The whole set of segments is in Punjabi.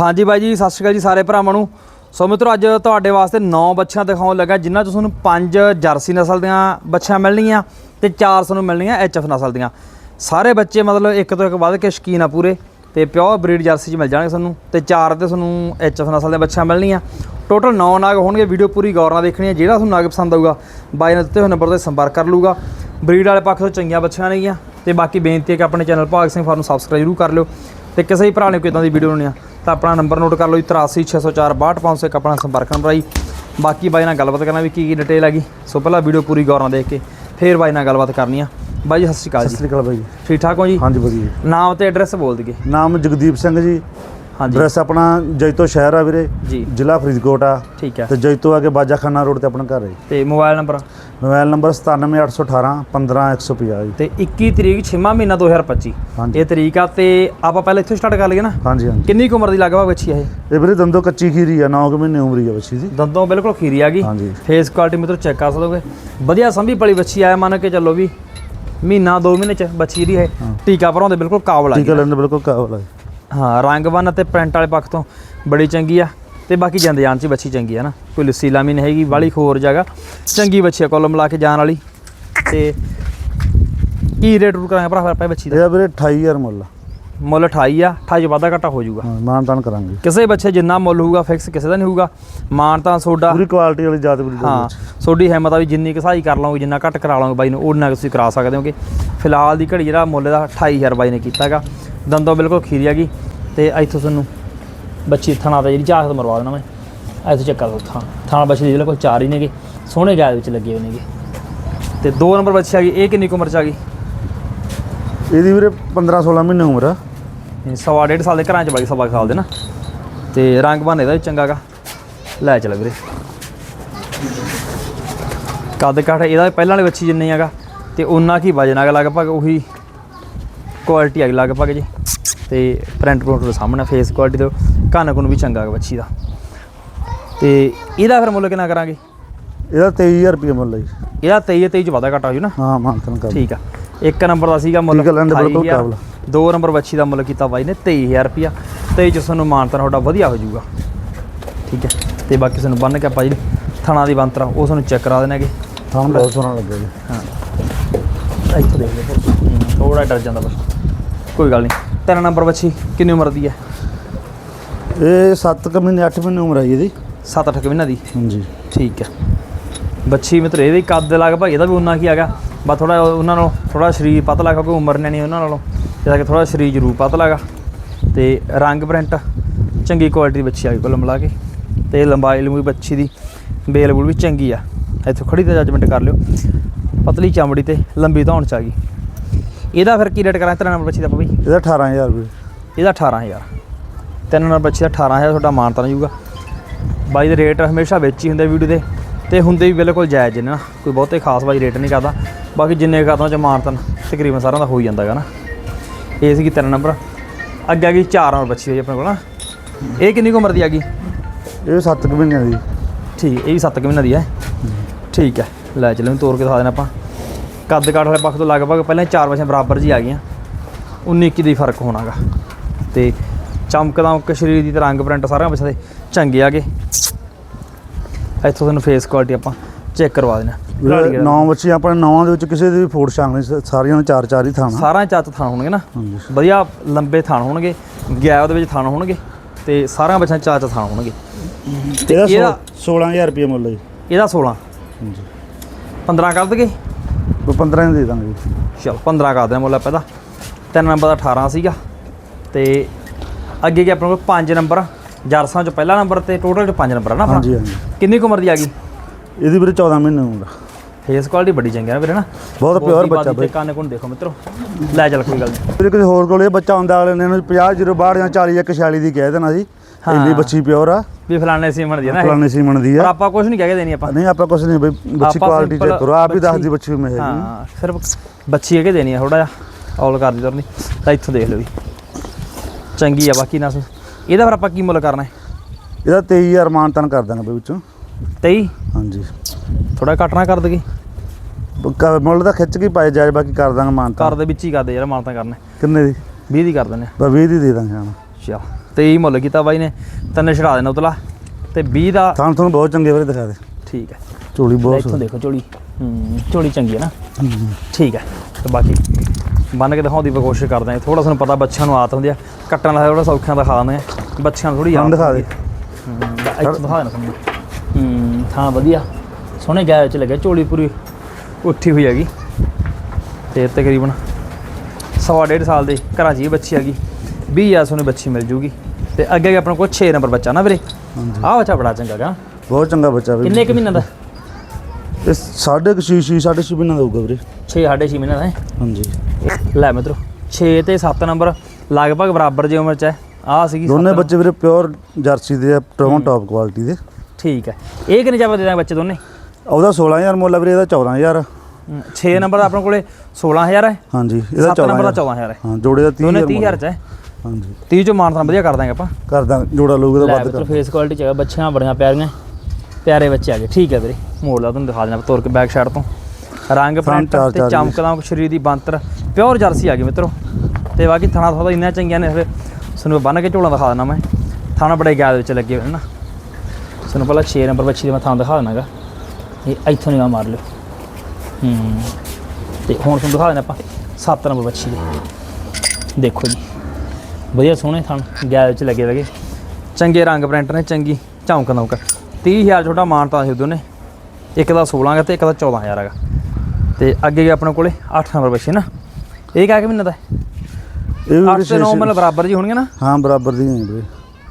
ਹਾਂਜੀ ਬਾਈ ਜੀ, ਸਤਿ ਸ਼੍ਰੀ ਅਕਾਲ ਜੀ ਸਾਰੇ ਭਰਾਵਾਂ ਨੂੰ। ਸੋ ਮਿੱਤਰੋ, ਅੱਜ ਤੁਹਾਡੇ ਵਾਸਤੇ 9 ਬੱਚਿਆਂ ਦਿਖਾਉਣ ਲੱਗਾ, ਜਿਨ੍ਹਾਂ 'ਚੋਂ ਤੁਹਾਨੂੰ 5 ਜਰਸੀ ਨਸਲ ਦੀਆਂ ਬੱਚਿਆਂ ਮਿਲਣਗੀਆਂ ਤੇ 4 ਤੁਹਾਨੂੰ ਮਿਲਣਗੀਆਂ ਐਚਐਫ ਨਸਲ ਦੀਆਂ। ਸਾਰੇ ਬੱਚੇ ਮਤਲਬ ਇੱਕ ਤੋਂ ਇੱਕ ਵੱਧ ਕੇ ਸ਼ਕੀਨ ਆ ਪੂਰੇ ਤੇ ਪਿਓਰ ਬਰੀਡ ਜਰਸੀ 'ਚ ਮਿਲ ਜਾਣਗੇ ਤੁਹਾਨੂੰ ਤੇ 4 ਤੇ ਤੁਹਾਨੂੰ ਐਚਐਫ ਨਸਲ ਦੇ ਬੱਚਿਆਂ ਮਿਲਣੀਆਂ ਟੋਟਲ 9 ਨਾਗ ਹੋਣਗੇ, ਵੀਡੀਓ ਪੂਰੀ ਗੌਰ ਨਾਲ ਦੇਖਣੀ ਹੈ, ਜਿਹੜਾ ਤੁਹਾਨੂੰ ਨਾਗ ਪਸੰਦ ਆਊਗਾ, ਬਾਈ ਨੇ ਦਿੱਤੇ ਹੋਏ ਨੰਬਰ ਤੇ ਸੰਪਰਕ ਕਰ ਲੂਗਾ ਬਰੀਡ ਵਾਲੇ ਪੱਖ ਤੋਂ ਚੰਗੀਆਂ ਬੱਚੀਆਂ ਨੇਗੀਆਂ ਤੇ ਬਾਕੀ ਬੇਨਤੀ ਹੈ ਕਿ ਆਪਣੇ ਚੈਨਲ ਭਾਗ ਸਿੰਘ ਫਾਰਮ ਨੂੰ ਸਬਸਕ੍ਰਾਈਬ ਜ਼ਰੂਰ ਕਰ ਲਿਓ। ਤੇ ਕਿਸੇ ਵੀ ਭਰਾ ਨੇ ਕੋਈ ਇਦਾਂ ਦੀ ਵੀਡੀਓ ਬਣਾਉਣੀ ਆ ਤਾਂ ਆਪਣਾ ਨੰਬਰ ਨੋਟ ਕਰ ਲਓ ਜੀ 8360462501 ਆਪਣਾ ਸੰਪਰਕ ਨੰਬਰ ਆਈ ਬਾਕੀ ਬਾਈ ਨਾਲ ਗੱਲਬਾਤ ਕਰਨਾ ਵੀ ਕੀ ਕੀ ਡਿਟੇਲ ਹੈਗੀ ਸੋ ਪਹਿਲਾਂ ਵੀਡੀਓ ਪੂਰੀ ਗੌਰ ਨਾਲ ਦੇਖ ਕੇ ਫੇਰ ਬਾਈ ਨਾਲ ਗੱਲਬਾਤ ਕਰਨੀ ਆ। ਬਾਈ ਜੀ ਸਤਿ ਸ਼੍ਰੀ ਅਕਾਲ ਸਤਿ ਜੀ ਸ੍ਰੀ ਅਕਾਲ ਬਾਈ ਠੀਕ ਠਾਕ ਹੋ ਜੀ? ਹਾਂਜੀ ਵਧੀਆ। ਨਾਮ ਤੇ ਐਡਰੈਸ ਬੋਲ ਦਈਏ। ਨਾਮ ਜਗਦੀਪ ਸਿੰਘ ਜੀ। ਹਾਂਜੀ। ਐਡਰੈਸ ਆਪਣਾ ਜੈਤੋ ਸ਼ਹਿਰ ਆ ਵੀਰੇ ਜੀ। ਜ਼ਿਲ੍ਹਾ ਫਰੀਦਕੋਟ ਆ। ਠੀਕ ਹੈ ਤੇ ਜੈਤੋ ਆ ਕੇ ਬਾਜਾਖਾਨਾ ਰੋਡ ਤੇ ਆਪਣਾ ਘਰ ਹੈ। ਤੇ ਮੋਬਾਈਲ ਨੰਬਰ ਮੋਬਾਈਲ ਨੰਬਰ 97818 15150 ਜੀ। ਤੇ 21 ਤਰੀਕ 6ਵਾਂ ਮਹੀਨਾ 2025 ਹਾਂਜੀ। ਇਹ ਤਰੀਕ ਆ ਤੇ ਆਪਾਂ ਪਹਿਲਾਂ ਇੱਥੋਂ ਸਟਾਰਟ ਕਰ ਲਈਏ ਨਾ? ਹਾਂਜੀ ਹਾਂਜੀ। ਕਿੰਨੀ ਕੁ ਉਮਰ ਦੀ ਲਗਭਗ ਬੱਚੀ ਆ ਇਹ? ਇਹ ਵੀਰੇ ਦੰਦੋ ਕੱਚੀ ਖੀਰੀ ਆ 9 ਮਹੀਨੇ ਉਮਰ ਹੀ ਆ ਬੱਚੀ ਦੀ। ਦੰਦੋਂ ਬਿਲਕੁਲ ਖੀਰੀ ਆ ਗਈ। ਫੇਸ ਕੁਆਲਿਟੀ ਮਿੱਤਰੋ ਚੈੱਕ ਕਰ ਸਕੋਗੇ ਵਧੀਆ ਸੰਭੀ ਪਲੀ ਬੱਚੀ ਆਇਆ ਮੰਨ ਕੇ ਚੱਲੋ ਵੀ ਮਹੀਨਾ 2 ਮਹੀਨੇ ਚ ਬੱਚੀ ਜਿਹੜੀ ਹੈ ਟੀਕਾ ਭਰਾਉਂਦੇ ਬਿਲਕੁਲ ਕਾਬਲ ਆ ਟੀਕਾ ਲੈਣ ਬਿਲਕੁਲ ਕਾਬਲ ਆ। ਹਾਂ ਰੰਗ ਬੰਨ ਤੇ ਪ੍ਰਿੰਟ ਵਾਲੇ ਪੱਖ ਤੋਂ ਬੜੀ ਚੰਗੀ ਆ ਤੇ ਬਾਕੀ ਜਾਂਦੇ ਜਾਨ ਚ ਬੱਚੀ ਚੰਗੀ ਆ ਨਾ। ਕੋਈ ਲੱਸੀ ਲਾਮੀ ਨਹੀਂ ਹੈਗੀ ਬਾਲੀ ਖੋਰ ਜਗਾ ਚੰਗੀ ਬੱਚੀ ਆ ਕੁੱਲ ਮਿਲਾ ਕੇ ਜਾਨ ਵਾਲੀ। ਤੇ ਕੀ ਰੇਟ ਰੂ ਕਰਾਂਗੇ ਭਰਾ ਆਪਾਂ ਬੱਚੀ ਦਾ? ਇਹਦਾ ਵੀਰੇ 28000 ਮੁੱਲ ਆ। ਮੁੱਲ 28 ਆ 28 ਚ ਵਾਧਾ ਘਾਟਾ ਹੋ ਜਾਊਗਾ। ਹਾਂ ਮਾਨ ਤਾਨ ਕਰਾਂਗੇ। ਕਿਸੇ ਬੱਚੇ ਜਿੰਨਾ ਮੁੱਲ ਹੋਊਗਾ ਫਿਕਸ ਕਿਸੇ ਦਾ ਨਹੀਂ ਹੋਊਗਾ। ਮਾਨ ਤਾਂ ਸੋਡਾ ਪੂਰੀ ਕੁਆਲਿਟੀ ਵਾਲੀ ਜਾਤ ਵੀਰੇ ਹਾਂ ਤੁਹਾਡੀ ਹਿੰਮਤ ਆ ਵੀ ਜਿੰਨੀ ਕਸਾਈ ਕਰ ਲਓਗੇ ਜਿੰਨਾ ਘੱਟ ਕਰਾ ਲਓਗੇ ਬਾਈ ਨੂੰ ਉਹਨਾਂ ਤੁਸੀਂ ਕਰਾ ਸਕਦੇ ਹੋਗੇ। ਫਿਲਹਾਲ ਦੀ ਘੜੀ ਜਿਹੜਾ ਮੁੱਲ ਦਾ 28000 ਬਾਈ ਨੇ ਕੀਤਾਗਾ ਦੰਦੋਂ ਬਿਲਕੁਲ ਖੀਰੀ ਹੈਗੀ ਤੇ ਇੱਥੋਂ ਤੁਹਾਨੂੰ ਬੱਚੀ ਥਣਾ ਤੇ ਜਿਹੜੀ ਝਾਕ ਮਰਵਾ ਦੇਣਾ ਮੈਂ। ਇੱਥੇ ਚੱਕਾ ਦੋ ਥਾਂ। ਥਾਂ ਬੱਚੀ ਦੇ ਬਿਲਕੁਲ ਚਾਰ ਹੀ ਨੇਗੇ ਸੋਹਣੇ ਗਾਇ ਵਿੱਚ ਲੱਗੇ ਹੋਏ ਨੇਗੇ। ਤੇ ਦੋ ਨੰਬਰ ਬੱਚੀ ਆ ਗਈ ਇਹ ਕਿੰਨੀ ਕੁ ਉਮਰ ਚ ਆ ਗਈ? ਇਹਦੀ ਵੀਰੇ 15 16 ਮਹੀਨੇ ਉਮਰ ਆ। ਸਵਾ ਡੇਢ ਸਾਲ ਦੇ ਘਰਾਂ ਚ ਬਾਈ ਸਵਾ ਸਾਲ ਦੇ ਨਾ। ਤੇ ਰੰਗ ਬਣ ਇਹਦਾ ਵੀ ਚੰਗਾ ਗਾ। ਲੈ ਚੱਲ ਵੀਰੇ। ਕੱਦ ਕਾਠ ਇਹਦਾ ਪਹਿਲਾਂ ਵਾਲੀ ਬੱਚੀ ਜਿੰਨੀ ਹੈਗਾ ਤੇ ਉਹਨਾਂ ਕੀ ਵਜਨ ਹੈਗਾ ਲਗਭਗ ਉਹੀ ਕੁਆਲਿਟੀ ਹੈਗੀ ਲਗਭਗ ਜੀ। ਤੇ ਪ੍ਰਿੰਟ ਪ੍ਰਿੰਟ ਦੇ ਸਾਹਮਣੇ ਫੇਸ ਕੁਆਲਿਟੀ ਤੋਂ ਕੰਨ ਕੁਨ ਵੀ ਚੰਗਾ ਹੈਗਾ ਬੱਚੀ ਦਾ। ਤੇ ਇਹਦਾ ਫਿਰ ਮੁੱਲ ਕਿੰਨਾ ਕਰਾਂਗੇ? ਇਹਦਾ 23000 ਰੁਪਏ ਮੁੱਲ ਜੀ। ਇਹਦਾ 23 23 ਚ ਵਾਧਾ ਘਟਾ ਹੋ ਜੂ ਨਾ? ਹਾਂ ਮਾਨ ਤਾਨ ਕਰ ਠੀਕ ਆ। ਇੱਕ ਨੰਬਰ ਦਾ ਸੀਗਾ ਮੁੱਲ ਬਿਲਕੁਲ 28,000 ਕਾਬਲ। ਦੋ ਨੰਬਰ ਬੱਚੀ ਦਾ ਮੁੱਲ ਕੀਤਾ ਬਾਈ ਨੇ 23000 ਰੁਪਿਆ ਤੇ ਚ ਤੁਹਾਨੂੰ ਮਾਨਤਾ ਤੁਹਾਡਾ ਵਧੀਆ ਹੋ ਜਾਊਗਾ ਠੀਕ ਹੈ ਤੇ ਬਾਕੀ ਤੁਹਾਨੂੰ ਬੰਨ ਕੇ ਆਪਾਂ ਜਿਹੜੀ ਥਣਾ ਦੀ ਬੰਤਰਾ ਉਹ ਤੁਹਾਨੂੰ ਚੈੱਕ ਕਰਾ ਦੇਣਗੇ। ਥਾਂ ਬਹੁਤ ਸੋਹਣਾ ਲੱਗਾ ਜੀ। ਹਾਂ। ਇੱਥੋਂ ਦੇਖ ਲਓ। ਥੋੜਾ ਡਰ ਜਾਂਦਾ ਬਸ। ਕੋਈ ਗੱਲ ਨਹੀਂ। ਤਿੰਨ ਨੰਬਰ ਬੱਚੀ ਕਿੰਨੀ ਉਮਰ ਦੀ ਹੈ? ਇਹ 7 ਕੁ ਮਹੀਨੇ 8 ਮਹੀਨੇ ਉਮਰ ਆ ਜੀ ਇਹਦੀ। 7-8 ਮਹੀਨਾ ਦੀ? ਹਾਂਜੀ। ਠੀਕ ਹੈ। ਬੱਚੀ ਮਿੱਤਰ ਇਹਦੇ ਕੱਦ ਦੇ ਲਗਭਗ ਇਹਦਾ ਵੀ ਉਨਾ ਕੀ ਹੈਗਾ। ਬਸ ਥੋੜਾ ਉਹਨਾਂ ਨਾਲੋਂ ਥੋੜਾ ਸਰੀਰ ਪਤਲਾ ਕਿਉਂਕਿ ਉਮਰ ਨੇ ਨਹੀਂ ਉਹਨਾਂ ਨਾਲੋਂ। ਜਿਹਦਾ ਕਿ ਥੋੜਾ ਸਰੀਰ ਜ਼ਰੂਰ ਪਤਲਾ ਹੈਗਾ। ਤੇ ਰੰਗ ਪ੍ਰਿੰਟ ਚੰਗੀ ਕੁਆਲਿਟੀ ਦੀ ਬੱਚੀ ਆ ਗਈ ਕੋਲ ਮਿਲਾ ਕੇ। ਤੇ ਲੰਬਾਈ ਲੰਬੀ ਬੱਚੀ ਦੀ ਬੇਲ ਬੁਲ ਵੀ ਚੰਗੀ ਆ। ਇੱਥੋਂ ਖੜੀ ਤੇ ਜੱਜਮੈਂਟ ਕਰ ਲਿਓ। ਪਤਲੀ ਚਮੜੀ ਤੇ ਲੰਬੀ ਧੌਣ ਚ ਆ ਗਈ। ਇਹਦਾ ਫਿਰ ਕੀ ਰੇਟ ਕਰਾਂ? ਤੇਰਾ ਨੰਬਰ ਬੱਚੀ ਦਾ ਬਈ ਇਹਦਾ 18000 ਰੁਪਏ। ਇਹਦਾ 18000 ਤਿੰਨ ਨੰਬਰ ਬੱਚੀ ਦਾ 18000 ਤੁਹਾਡਾ ਮਾਨਤਾ ਹੋ ਜਾਊਗਾ। ਬਾਈ ਦੇ ਰੇਟ ਹਮੇਸ਼ਾ ਵਿੱਚ ਹੀ ਹੁੰਦੇ ਵੀਡੀਓ ਦੇ। ਤੇ ਹੁੰਦੇ ਵੀ ਬਿਲਕੁਲ ਜਾਇਜ਼ ਨੇ ਨਾ। ਕੋਈ ਬਹੁਤੇ ਖਾਸ ਬਾਈ ਰੇਟ ਨਹੀਂ ਕਰਦਾ। ਬਾਕੀ ਜਿੰਨੇ ਕਰਦਾ ਚ ਮਾਨਤਨ ਤਕਰੀਬਨ ਸਾਰਿਆਂ ਦਾ ਹੋ ਹੀ ਜਾਂਦਾ ਹੈਗਾ ਨਾ। ਇਹ ਸੀਗੀ ਤਿੰਨ ਨੰਬਰ। ਅੱਗੇ ਆ ਗਈ ਚਾਰ ਨੰਬਰ ਬੱਚੀ ਹੋਈ ਆਪਣੇ ਕੋਲ ਨਾ। ਇਹ ਕਿੰਨੀ ਕੁ ਉਮਰ ਦੀ ਆ ਗਈ? ਇਹ 7 ਕੁ ਮਹੀਨਿਆਂ ਦੀ। ਠੀਕ ਇਹ ਵੀ 7 ਮਹੀਨਾ ਦੀ ਹੈ ਠੀਕ ਹੈ। ਲੈ ਚੱਲੋ ਤੋੜ ਕੇ ਦਿਖਾ ਦੇਣਾ ਆਪਾਂ। ਕੱਦ ਕਾਠ ਵਾਲੇ ਪੱਖ ਤੋਂ ਲਗਭਗ ਪਹਿਲਾਂ ਚਾਰ ਬੱਚੀਆਂ ਬਰਾਬਰ ਜੀ ਆ ਗਈਆਂ। 19 21 ਦੀ ਫ਼ਰਕ ਹੋਣਾਗਾ। ਤੇ ਚਮਕ ਦਮਕ ਸਰੀਰ ਦੀ ਰੰਗ ਪ੍ਰਿੰਟ ਸਾਰਿਆਂ ਬੱਚਿਆਂ ਦੇ ਚੰਗੇ ਆਗੇ। ਇੱਥੋਂ ਤੁਹਾਨੂੰ ਫੇਸ ਕੁਆਲਿਟੀ ਆਪਾਂ ਚੈੱਕ ਕਰਵਾ ਦੇਣਾ ਨੌ ਬੱਚੇ ਆਪਣੇ ਨੌਵਾਂ ਦੇ ਵਿੱਚ ਕਿਸੇ ਦੀ ਵੀ ਫੋੜ ਛਾਂਗ ਨਹੀਂ ਸਾਰੀਆਂ ਦੇ ਚਾਰ ਚਾਰ ਹੀ ਥਾਣਾ ਸਾਰਿਆਂ ਚੱਤ ਥਾਣ ਹੋਣਗੇ ਨਾ। ਵਧੀਆ ਲੰਬੇ ਥਾਣ ਹੋਣਗੇ ਗੈਪ ਦੇ ਵਿੱਚ ਥਾਣ ਹੋਣਗੇ ਤੇ ਸਾਰਿਆਂ ਬੱਚਿਆਂ ਚਾਰ ਥਾਣ ਹੋਣਗੇ। ਇਹਦਾ ਇਹਦਾ 16000 ਰੁਪਏ ਮੁੱਲ ਹੈ ਇਹਦਾ 16 ਹਾਂਜੀ। 15 ਕਰ ਦਗੇ ਉਹ 15 ਹੀ ਦੇ ਦਾਂਗੇ। ਚਲ 15 ਕਰ ਦਿਆਂ ਮੁੱਲ ਆਪਾਂ ਇਹਦਾ। ਤਿੰਨ ਨੰਬਰ ਦਾ 18 ਸੀਗਾ। ਤੇ ਅੱਗੇ ਕੀ ਆਪਣੇ ਕੋਲ 5 ਨੰਬਰ ਜਰਸਾਂ ਚ ਪਹਿਲਾ ਨੰਬਰ ਤੇ ਟੋਟਲ ਚ 5 ਨੰਬਰ ਆ ਨਾ ਆਪਣਾ? ਹਾਂਜੀ ਹਾਂਜੀ। ਕਿੰਨੀ ਕੁ ਉਮਰ ਦੀ ਆ ਗਈ? ਇਹਦੀ ਵੀਰੇ 14 ਮਹੀਨੇ ਉਮਰ ਆ। ਫੇਸ ਕੁਆਲਿਟੀ ਬੜੀ ਚੰਗੀ ਨਾ ਵੀਰੇ ਨਾ। ਬਹੁਤ ਪਿਓਰ ਬੱਚਾ ਬਈ। ਤੇ ਕੰਨ ਕੁੰਨ ਦੇਖੋ ਮਿੱਤਰੋ। ਲੈ ਚੱਲ ਕੋਈ ਗੱਲ ਨਹੀਂ ਵੀਰੇ ਕਿਸੇ ਹੋਰ ਕੋਲ ਇਹ ਬੱਚਾ ਹੁੰਦਾ ਅਗਲੇ ਨੇ ਇਹਨੂੰ 50 0 62 ਜਾਂ 40 ਜਾਂ 46 ਦੀ ਕਹਿ ਦੇਣਾ ਜੀ ਇੰਨੀ ਬੱਚੀ ਪਿਓਰ ਆ। ਵੀ ਫਲਾਣੇ ਸੀਮਣ ਦੀ ਆ ਨਾ। ਫਲਾਣੇ ਸੀਮਨ ਦੀ ਪਰ ਆ ਆਪਾਂ ਕੁਝ ਨਹੀਂ ਕਹਿ ਕੇ ਦੇਣੀ ਆਪਾਂ। ਨਹੀਂ ਆਪਾਂ ਕੁਝ ਨਹੀਂ ਬਈ ਬੱਚੀ ਕੁਆਲਿਟੀ ਚੈੱਕ ਕਰੋ। ਆਪ ਹੀ ਬੱਚੀ- ਦੱਸਦੀ ਬੱਚੀ ਮੈਂ ਹੈਗੀ। ਹਾਂ ਸਿਰਫ ਬੱਚੀ ਕੇ ਦੇਣੀ ਆ ਥੋੜਾ ਜਿਹਾ ਔਲ ਕਰਦੀ ਤੁਰਨੀ ਤਾਂ ਇੱਥੋਂ ਦੇਖ ਲਓ ਵੀ ਚੰਗੀ ਆ ਬਾਕੀ ਨਾ ਇਹਦਾ ਫਿਰ ਆਪਾਂ ਕੀ ਮੁੱਲ ਕਰਨਾ ਹੈ? ਇਹਦਾ 23000 ਮਾਨਤਨ ਕਰ ਦਾਂਗੇ ਬਈ ਵਿੱਚੋਂ। 23 ਹਾਂਜੀ। ਥੋੜਾ ਘੱਟ ਨਾ ਕਰ ਦਗੇ ਮੁੱਲ ਤਾਂ ਖਿੱਚ ਕੇ ਹੀ ਪਾਏ ਜਾਏ ਬਾਕੀ ਕਰ ਦਾਂਗੇ ਮਾਨਤਨ ਕਰ ਦੇ ਵਿੱਚ ਹੀ ਕਰਦੇ ਯਾਰ ਮਾਨਤਾ ਕਰਨਾ। ਕਿੰਨੇ ਦੀ? 20 ਦੀ ਕਰ ਦਿੰਦੇ ਆ। ਬਸ 20 ਦੀ ਦੇ ਦਾਂਗੇ ਹਾਂ ਚਲ। 23 ਮੁੱਲ ਕੀਤਾ ਬਾਈ ਨੇ ਤਿੰਨ ਛੜਾ ਦੇਣਾ ਉਤਲਾ ਤੇ 20 ਦਾ ਥਾਂ ਤੁਹਾਨੂੰ ਬਹੁਤ ਚੰਗੇ ਵੀਰੇ ਦਿਖਾ ਦੇ। ਠੀਕ ਹੈ। ਝੋਲੀ ਬਹੁਤ ਇੱਥੋਂ ਦੇਖੋ ਝੋਲੀ। ਹੂੰ ਝੋਲੀ ਚੰਗੀ ਹੈ ਨਾ? ਹੂੰ। ਠੀਕ ਹੈ ਤੇ ਬਾਕੀ ਬੰਨ ਕੇ ਦਿਖਾਉਣ ਦੀ ਕੋਸ਼ਿਸ਼ ਕਰਦੇ ਹਾਂ। ਥੋੜਾ ਸਾਨੂੰ ਪਤਾ ਬੱਚਿਆਂ ਨੂੰ ਆਦਤ ਹੁੰਦੀ ਆ ਕੱਟਣ ਦਾ ਥੋੜਾ ਸੌਖਿਆਂ ਦਿਖਾ ਦਿੰਦੇ ਆ ਬੱਚਿਆਂ ਨੂੰ ਥੋੜੀ ਥਾਂ ਦਿਖਾ ਦੇ। ਇੱਥੋਂ ਦਿਖਾ ਦੇਣਾ ਤੁਹਾਨੂੰ ਹੂੰ ਥਾਂ ਵਧੀਆ। ਸੋਹਣੇ ਗਾਇ ਚ ਲੱਗਿਆ ਝੋਲੀ ਪੂਰੀ। ਉੱਠੀ ਹੋਈ ਹੈਗੀ। ਤੇ ਤਕਰੀਬਨ ਸਵਾ ਡੇਢ ਸਾਲ ਦੇ ਘਰਾਂ 'ਚ ਹੀ ਬੱਚੀ ਹੈਗੀ। 20000 ਸੋਨੇ ਬੱਚੀ ਮਿਲ ਜੂਗੀ। ਤੇ ਅੱਗੇ ਅੱਗੇ ਆਪਣਾ ਕੋਲ 6 ਨੰਬਰ ਬੱਚਾ ਨਾ ਵੀਰੇ? ਆਹ ਬੱਚਾ ਬੜਾ ਚੰਗਾ ਗਾ। ਬਹੁਤ ਚੰਗਾ ਬੱਚਾ ਵੀਰੇ। ਕਿੰਨੇ ਕੁ ਮਹੀਨਾ ਦਾ? ਇਹ ਸਾਢੇ ਕੁ ਛੇ ਛੇ ਸਾਢੇ ਛੇ ਮਹੀਨਾ ਦਾ ਹੋਊਗਾ ਵੀਰੇ। 6 6.5 ਮਹੀਨਾ ਦਾ ਹੈ? ਹਾਂਜੀ। ਲੈ ਮਿੱਤਰੋ 6 ਤੇ 7 ਨੰਬਰ ਲਗਭਗ ਬਰਾਬਰ ਦੀ ਉਮਰ ਚ ਹੈ। ਆ ਸੀਗੀ ਦੋਨੇ ਬੱਚੇ ਵੀਰੇ ਪਿਓਰ ਜਰਸੀ ਦੇ ਆ ਟੌਪ ਕੁਆਲਿਟੀ ਦੇ। ਠੀਕ ਹੈ। ਇਹ ਕਿੰਨੇ ਚਾਹ ਦੇ ਦਾਂਗੇ ਬੱਚੇ ਦੋਨੇ? ਉਹਦਾ 16000 ਮੁੱਲ ਵੀਰੇ ਇਹਦਾ 14000 6 ਨੰਬਰ ਦਾ ਆਪਣੇ ਕੋਲੇ 16000 ਹੈ। ਹਾਂਜੀ ਇਹਦਾ 7 ਨੰਬਰ ਦਾ 14000 14000 ਹੈ। ਹਾਂ ਜੋੜੇ ਦਾ ਦੋਨੇ 30000 30000 ਚ ਹੈ। ਹਾਂਜੀ। 30 ਚੋਂ ਮਾਨਤਾਂ ਵਧੀਆ ਕਰ ਦਾਂਗੇ ਆਪਾਂ। ਕਰਦਾ ਜੋੜਾ ਲੋਗੇ ਦਾ ਲੈ ਵੱਧ ਕਰ ਫੇਸ ਕੁਆਲਿਟੀ ਚ ਹੈਗਾ ਬੱਚੀਆਂ ਬੜੀਆਂ ਪਿਆਰੀਆਂ। ਪਿਆਰੇ ਬੱਚੇ ਆ ਗਏ ਠੀਕ ਹੈ ਵੀਰੇ। ਮੋੜ ਲਾ ਤੁਹਾਨੂੰ ਦਿਖਾ ਦੇਣਾ ਤੁਰ ਕੇ ਬੈਕ ਸਾਈਡ ਤੋਂ। ਰੰਗ ਪ੍ਰਿੰਟ ਚਾਰ- ਤੇ ਚਾਰ। ਚਮਕਦਾ ਸਰੀਰ ਦੀ ਬੰਤਰ ਪਿਓਰ ਜਰਸੀ ਆ ਗਈ ਮਿੱਤਰੋ। ਤੇ ਬਾਕੀ ਥਣਾ ਥੋੜਾ ਇੰਨਾ ਚੰਗੀਆਂ ਨੇ ਫਿਰ ਤੁਹਾਨੂੰ ਬੰਨ ਕੇ ਝੋਲਾ ਦਿਖਾ ਦੇਣਾ ਮੈਂ। ਥਾਣਾ ਬੜੇ ਗੈਦ ਵਿੱਚ ਲੱਗੇ ਹੋਏ ਨੇ ਨਾ। ਤੁਹਾਨੂੰ ਪਹਿਲਾਂ 6 ਨੰਬਰ ਬੱਚੀ ਦੇ ਮੈਂ ਥਾਂ ਦਿਖਾ ਦੇਣਾਗਾ ਇਹ ਇੱਥੋਂ ਨਿਗਾਹ ਮਾਰ ਲਿਓ। ਹੂੰ। ਤੇ ਹੁਣ ਤੁਹਾਨੂੰ ਦਿਖਾ ਦੇਣਾ ਆਪਾਂ 7 ਨੰਬਰ ਬੱਚੀ ਦੇ। ਦੇਖੋ ਜੀ। ਵਧੀਆ ਸੋਹਣੇ ਥਣ ਗੈਦ ਵਿੱਚ ਲੱਗੇ ਹੋਏ ਚੰਗੇ ਰੰਗ ਪ੍ਰਿੰਟ ਨੇ ਚੰਗੀ ਝੌਂਕ ਨੌਕ 30000 ਛੋਟਾ ਮਾਨਤਾ ਸੀ ਦੋਨੇ ਇੱਕ ਦਾ 16 ਗਾ ਤੇ ਇੱਕ ਦਾ 14000 ਹੈਗਾ। ਤੇ ਅੱਗੇ ਆਪਣੇ ਕੋਲੇ 8 ਨੰਬਰ ਬੱਚੇ ਨਾ। ਇਹ ਕਿਆ ਕਿ ਮਹੀਨਾ ਦਾ ਇਹ ਵੀ 8 ਵੀਰੇ ਤੇ 9 ਛੇ- ਮਤਲਬ ਬਰਾਬਰ ਜੀ ਹੋਣਗੇ ਨਾ? ਹਾਂ ਬਰਾਬਰ ਦੀ ਹੈ ਵੀਰੇ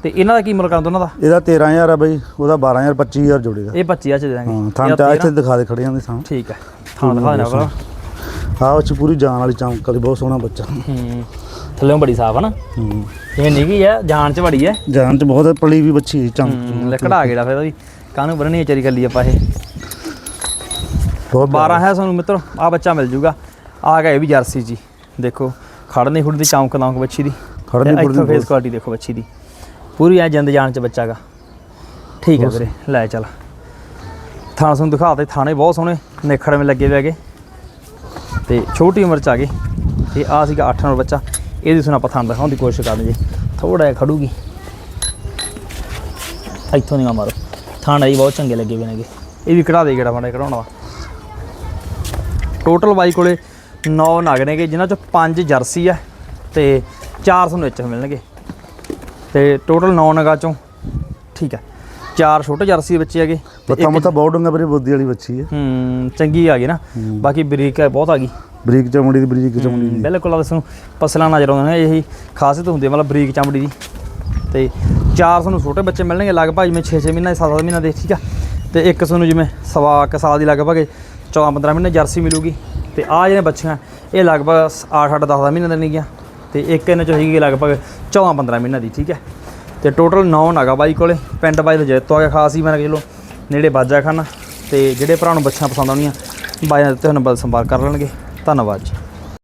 ਤੇ ਇਹਨਾਂ ਦਾ ਕੀ ਮੁੱਲ ਕਰਨ ਦੋਨਾਂ ਦਾ? ਇਹਦਾ 13000 ਆ ਬਾਈ ਉਹਦਾ 12000 25000 ਜੋੜੇ ਦਾ। ਇਹ 25 ਆ ਚ ਦੇ ਦਾਂਗੇ। ਹਾਂ ਥਾਂ ਤਾਂ 13 ਇੱਥੇ ਦਿਖਾ ਦੇ ਖੜੇ ਆਂ ਦੇ ਠੀਕ ਹੈ। ਥਾਂ ਦਿਖਾ ਦੇਣਾ ਭਲਾ ਆਹ ਉਹ ਚ ਪੂਰੀ ਜਾਨ ਵਾਲੀ ਚਮਕ ਵਾਲੀ ਬਹੁਤ ਸੋਹਣਾ ਬੱਚਾ। ਹੂੰ। ਥੱਲੇੋਂ ਬੜੀ ਸਾਫ਼ ਹੈ ਨਾ। ਹੂੰ। ਜਿਵੇਂ ਨਿੱਗੀ ਹੈ ਜਾਨ ਚ ਬੜੀ ਹੈ ਜਾਨ ਚ ਬਹੁਤ ਪਲੀ ਵੀ ਬੱਚੀ ਹੂੰ ਲੱਕੜਾ ਗੇੜਾ ਫਿਰ ਉਹਦੀ। ਕਾਹਨੂੰ ਬੰਨਣੀ ਹੈ ਚਰੀ ਕੱਲੀ ਆਪਾਂ ਇਹ? ਬਹੁਤ 12 ਹੈ ਸਾਨੂੰ ਮਿੱਤਰ ਆ ਬੱਚਾ ਮਿਲ ਜੂਗਾ। ਆ ਗਿਆ ਇਹ ਵੀ ਜਰਸੀ ਜੀ ਦੇਖੋ। ਖੜਨੀ ਖੁੜਦੀ ਚੌਂਕ ਦੌਂਕ ਬੱਚੀ ਦੀ। ਖੜਨੀ ਖੁੜਨੀ ਇੱਥੋਂ ਫੇਸ ਕੁਆਲਿਟੀ ਦੇਖੋ ਬੱਚੀ ਦੀ। ਪੂਰੀ ਐ ਜਿੰਦ ਜਾਨ ਚ ਬੱਚਾ ਗਾ ਠੀਕ ਹੈ ਵੀਰੇ ਲੈ ਚੱਲ। ਥਾਣਾ ਤੁਹਾਨੂੰ ਦਿਖਾ ਦੇ ਥਾਣੇ ਬਹੁਤ ਸੋਹਣੇ ਨਿਖੜ ਮੇ ਲੱਗੇ ਹੋਏ ਹੈਗੇ। ਤੇ ਛੋਟੀ ਉਮਰ ਚ ਆ ਗਏ। ਇਹ ਆ ਸੀਗਾ 8 ਨੰਬਰ ਬੱਚਾ। ਇਹਦੀ ਸੁਣਾ ਆਪਾਂ ਥਾਣ ਦਿਖਾਉਣ ਦੀ ਕੋਸ਼ਿਸ਼ ਕਰਦੇ ਜੀ। ਥੋੜਾ ਜਿਹਾ ਖੜੂਗੀ। ਇੱਥੋਂ ਨਹੀਂ ਮਾਰੋ। ਥਾਣਾ ਜੀ ਬਹੁਤ ਚੰਗੇ ਲੱਗੇ ਹੋਏ ਨੇਗੇ। ਇਹ ਵੀ ਕਢਾ ਦੇ ਗੇੜਾ ਮਾੜਾ ਕਢਾਉਣਾ ਵਾ। ਟੋਟਲ ਬਾਈ ਕੋਲੇ 9 ਨਗ ਨੇਗੇ ਜਿਨ੍ਹਾਂ ਚੋਂ 5 ਜਰਸੀ ਆ ਤੇ 4 ਤੁਹਾਨੂੰ ਵਿੱਚ ਮਿਲਣਗੇ। ਤੇ ਟੋਟਲ 9 ਨਗਾਂ ਚੋਂ ਠੀਕ ਹੈ ਚਾਰ ਛੋਟੇ ਜਰਸੀ ਬੱਚੇ ਹੈਗੇ। ਪੱਤਾ ਮੱਤਾ ਬਹੁਤ ਡੂੰਘਾ ਵੀਰੇ ਬੁੱਧੀ ਵਾਲੀ ਬੱਚੀ ਹੈ ਹੂੰ ਚੰਗੀ ਆ ਗਈ ਨਾ। ਬਾਕੀ ਬਰੀਕ ਹੈ ਬਹੁਤ ਆ ਗਈ। ਬਰੀਕ ਚਮੜੀ ਦੀ ਬਰੀਕ ਚਮੜੀ ਦੀ। ਬਿਲਕੁਲ ਦੱਸੋ ਪਸਲਾ ਨਜ਼ਰ ਆਉਂਦੇ ਨੇ ਇਹੀ ਖਾਸੀਅਤ ਹੁੰਦੀ ਹੈ ਮਤਲਬ ਬਰੀਕ ਚਮੜੀ ਦੀ। ਤੇ ਚਾਰ ਤੁਹਾਨੂੰ ਛੋਟੇ ਬੱਚੇ ਮਿਲਣਗੇ ਲਗਭਗ ਜਿਵੇਂ 6-6 ਮਹੀਨਾ 7-7 ਮਹੀਨਾ ਦੇ ਠੀਕ ਆ? ਤੇ ਇੱਕ ਤੁਹਾਨੂੰ ਜਿਵੇਂ ਸਵਾ ਕੁ ਸਾਲ ਦੀ ਲਗਭਗ 14-15 ਮਹੀਨੇ ਜਰਸੀ ਮਿਲੂਗੀ। ਤੇ ਆ ਜਿਹੜੇ ਬੱਚੀਆਂ ਇਹ ਲਗਭਗ 8-8 10 ਮਹੀਨੇ ਦੇ ਨੇਗੀਆਂ। ਤੇ ਇੱਕ ਇਹਨਾਂ ਚੋਂ ਹੈਗੀ ਲਗਭਗ 14-15 ਮਹੀਨਾ ਦੀ ਠੀਕ ਹੈ ਤੇ ਟੋਟਲ 9 ਨਾਗਾ ਬਾਈ ਕੋਲੇ ਪਿੰਡ ਬਾਈ ਦਾ ਜੈਤੋ ਆ ਗਿਆ ਖਾਸ ਹੀ ਮੈਂ ਕਿਹਾ ਚਲੋ ਨੇੜੇ ਬਾਜਾ ਖਾਨਾ। ਤੇ ਜਿਹੜੇ ਭਰਾ ਨੂੰ ਬੱਚੀਆਂ ਪਸੰਦ ਆਉਣੀਆਂ ਬਾਈ ਨਾਲ ਤੇ ਨੰਬਰ ਸੰਪਰਕ ਕਰ ਲੈਣਗੇ। ਧੰਨਵਾਦ ਜੀ।